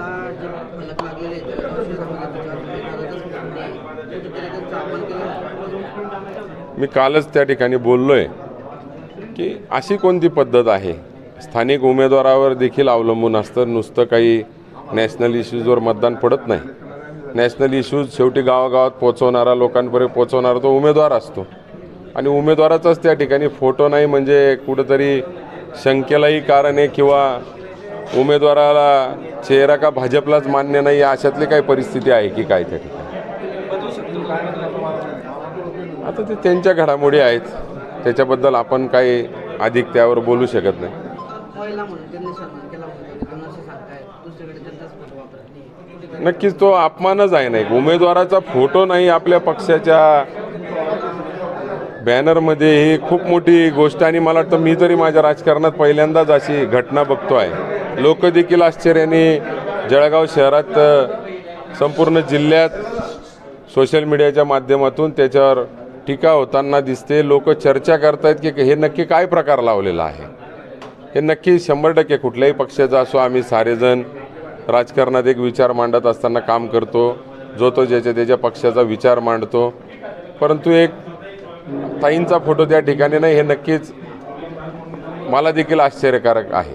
आता जे फलक लागलेले मी कालच त्या ठिकाणी बोललो आहे की अशी कोणती पद्धत आहे? स्थानिक उमेदवारावर देखील अवलंबून असतं नुसतं काही नॅशनल इश्यूजवर मतदान पडत नाही. नॅशनल इश्यूज शेवटी गावागावात पोचवणारा लोकांपर्यंत पोचवणारा तो उमेदवार असतो. आणि उमेदवाराचाच त्या ठिकाणी फोटो नाही म्हणजे कुठंतरी शंकेलाही कारण आहे किंवा उमेदवाराला चेहरा का भाजपलाच मान्य नाही अशातली काही परिस्थिती आहे की काय त्या ठिकाणी? आता ते त्यांच्या घडामोडी आहेत. त्याच्याबद्दल आपण काही अधिक त्यावर बोलू शकत नाही. नक्कीच तो अपमानच आहे नाही उमेदवाराचा फोटो नाही आपल्या पक्षाच्या बॅनरमध्ये ही खूप मोठी गोष्ट आणि मला वाटतं मी तरी माझ्या राजकारणात पहिल्यांदाच अशी घटना बघतो आहे. लोक देखील आश्चर्याने जळगाव शहरात संपूर्ण जिल्ह्यात सोशल मीडियाच्या माध्यमातून त्याच्यावर टीका होताना दिसते. लोक चर्चा करतायत की हे नक्की काय प्रकार लावलेला आहे? हे नक्की शंभर टक्के कुठल्याही पक्षाचा असो आम्ही सारेजण राजकारणात एक विचार मांडत असताना काम करतो. जो तो ज्याच्या त्याच्या पक्षाचा विचार मांडतो. परंतु एक ताईंचा फोटो त्या ठिकाणी नाही हे नक्कीच मला देखील आश्चर्यकारक आहे?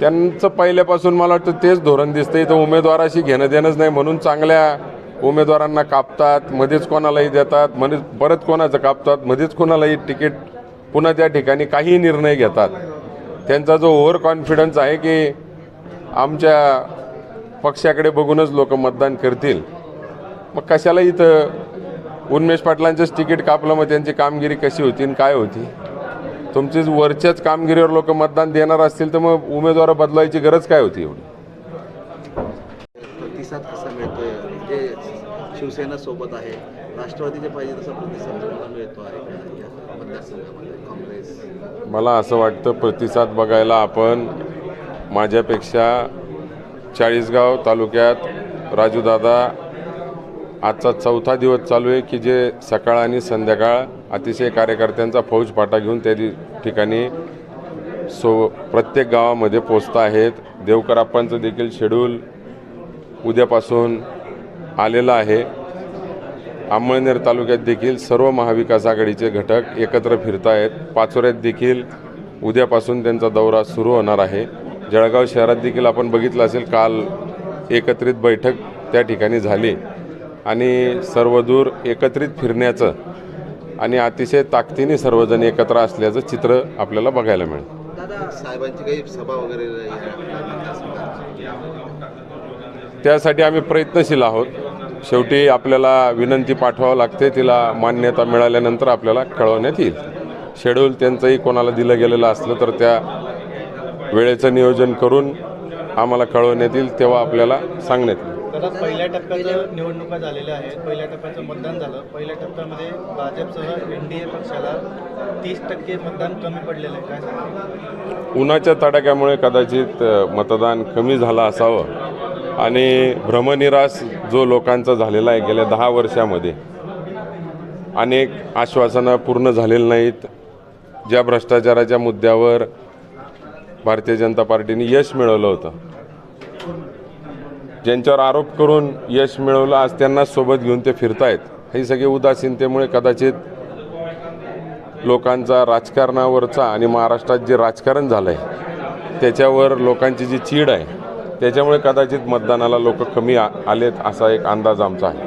त्यांचं पहिल्यापासून मला वाटतं तेच धोरण दिसतं इथं उमेदवाराशी घेणं देणंच नाही म्हणून चांगल्या उमेदवारांना कापतात मध्येच कोणालाही देतात मध्येच परत कोणाचं कापतात मध्येच कोणालाही तिकीट पुन्हा त्या ठिकाणी काहीही निर्णय घेतात. त्यांचा जो ओव्हर कॉन्फिडन्स आहे की आमच्या पक्षाकडे बघूनच लोक मतदान करतील. मग कशाला इथं उन्मेष पाटलांचंच तिकीट कापलं मग त्यांची कामगिरी कशी होती आणि काय होती? तुमची वरच्याच कामगिरीवर लोक मतदान देणार असतील तर मग उमेदवार बदलायची गरज काय होती एवढी? प्रतिसाद कसा मिळतोय? जे शिवसेना सोबत आहे. राष्ट्रवादीचे पाहिजे तसा प्रतिसाद मिळतो आहे काँग्रेस? मला असं वाटतं प्रतिसाद बघायला आपण माझ्यापेक्षा चाळीसगाव तालुक्यात राजूदादा आजचा चौथा दिवस चालू आहे की जे सकाळ आणि संध्याकाळ अतिशय कार्यकर्त्यांचा फौजपाटा घेऊन त्या दि- ठिकाणी सो प्रत्येक गावामध्ये पोचत आहेत. देवकराप्पांचं देखील शेड्यूल उद्यापासून आलेलं आहे. अंमळनेर तालुक्यात देखील सर्व महाविकास आघाडीचे घटक एकत्र फिरत आहेत पाचोऱ्यात देखील उद्यापासून त्यांचा दौरा सुरू होणार आहे. जळगाव शहरात देखील आपण बघितलं असेल काल एकत्रित बैठक त्या ठिकाणी झाली. आणि सर्वदूर एकत्रित फिरण्याचं आणि अतिशय ताकदीने सर्वजण एकत्र असल्याचं चित्र आपल्याला बघायला मिळेल. साहेबांची काही सभा वगैरे त्यासाठी आम्ही प्रयत्नशील आहोत. शेवटी आपल्याला विनंती पाठवावं लागते तिला मान्यता मिळाल्यानंतर आपल्याला कळवण्यात येईल. शेड्यूल त्यांचंही कोणाला दिलं गेलेलं असलं तर त्या वेळेचं नियोजन करून आम्हाला कळवण्यात येईल तेव्हा आपल्याला सांगण्यात येईल. दादा पहिल्या टप्प्याचं निवडणुका झालेल्या आहेत. पहिल्या टप्प्याचं मतदान झालं. पहिल्या टप्प्यामध्ये भाजपसह एन डी ए पक्षाला तीस टक्के मतदान कमी पडलेलं आहे. काय सांगा उन्हाच्या तडाख्यामुळे कदाचित मतदान कमी झालं असावं. आणि भ्रमनिरास जो लोकांचा झालेला आहे गेल्या दहा वर्षामध्ये अनेक आश्वासनं पूर्ण झालेली नाहीत. ज्या भ्रष्टाचाराच्या मुद्द्यावर भारतीय जनता पार्टीने यश मिळवलं होतं. ज्यांच्यावर आरोप करून यश मिळवलं आज त्यांना सोबत घेऊन ते फिरतायत. ही सगळी उदासीनतेमुळे कदाचित लोकांचा राजकारणावरचा आणि महाराष्ट्रात जे राजकारण झालं आहे त्याच्यावर लोकांची जी चीड आहे त्याच्यामुळे कदाचित मतदानाला लोक कमी आ- आलेत असा एक अंदाज आमचा आहे.